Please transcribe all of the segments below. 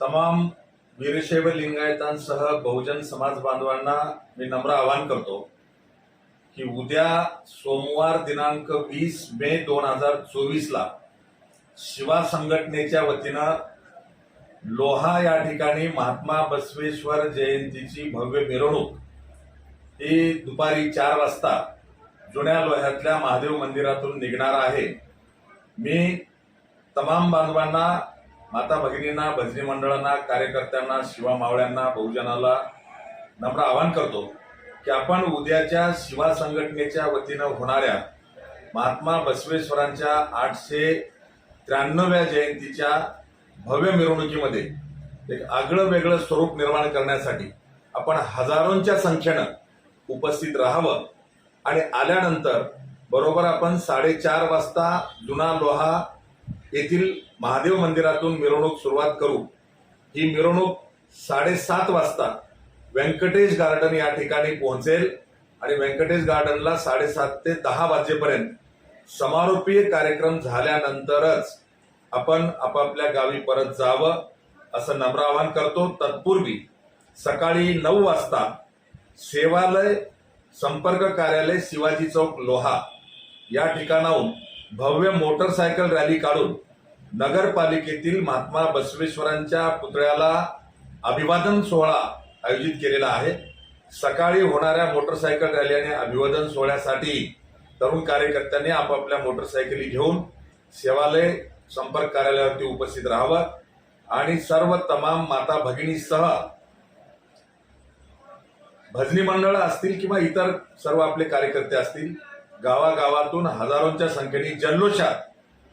तमाम वीरशैव लिंगायतांसह बहुजन समाज बांधवांना मी नम्र आवाहन करतो की उद्या सोमवार दिनांक वीस मे दोन हजार चोवीसला शिवा संघटनेच्या वतीनं लोहा या ठिकाणी महात्मा बसवेश्वर जयंतीची भव्य मिरवणूक. ही दुपारी चार वाजता जुन्या लोह्यातल्या महादेव मंदिरातून निघणार आहे. मी तमाम बांधवांना माता भगिनींना भजनी मंडळांना कार्यकर्त्यांना शिवा मावळ्यांना बहुजनाला नम्र आवाहन करतो की आपण उद्याच्या शिवा संघटनेच्या वतीनं होणाऱ्या महात्मा बसवेश्वरांच्या आठशे त्र्याण्णव्या जयंतीच्या भव्य मिरवणुकीमध्ये एक आगळं वेगळं स्वरूप निर्माण करण्यासाठी आपण हजारोंच्या संख्येनं उपस्थित राहावं आणि आल्यानंतर बरोबर आपण साडेचार वाजता जुना लोहा येथील महादेव मंदिरातून मिरवणूक सुरुवात करू. ही मिरवणूक साडेसात वाजता व्यंकटेश गार्डन या ठिकाणी पोहोचेल आणि व्यंकटेश गार्डनला साडेसात ते दहा वाजेपर्यंत समारोपीय कार्यक्रम झाल्यानंतरच आपण आपापल्या गावी परत जावं असं नम्र आवाहन करतो. तत्पूर्वी सकाळी नऊ वाजता सेवालय संपर्क कार्यालय शिवाजी चौक लोहा या ठिकाणाहून भव्य मोटरसायकल रॅली काढून नगरपालिकेतील महात्मा बसवेश्वरांच्या पुतळ्याला अभिवादन सोहळा आयोजित केलेला आहे. सकाळी होणाऱ्या मोटरसायकल रॅली आणि अभिवादन सोहळ्यासाठी तरुण कार्यकर्त्यांनी आपापल्या मोटरसायकली घेऊन सेवालय संपर्क कार्यालयावरती उपस्थित राहावं आणि सर्व तमाम माता भगिनीसह भजनी मंडळ असतील किंवा इतर सर्व आपले कार्यकर्ते असतील गावागावातून हजारोंच्या संख्येने जल्लोषात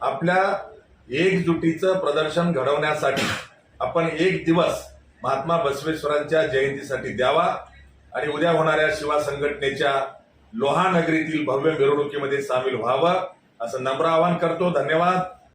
आपल्या एकजुटीचं प्रदर्शन घडवण्यासाठी आपण एक दिवस महात्मा बसवेश्वरांच्या जयंतीसाठी द्यावा आणि उद्या होणाऱ्या शिवा संघटनेच्या लोहा नगरीतील भव्य मिरवणुकीमध्ये सामील व्हावं असं नम्र आवाहन करतो. धन्यवाद.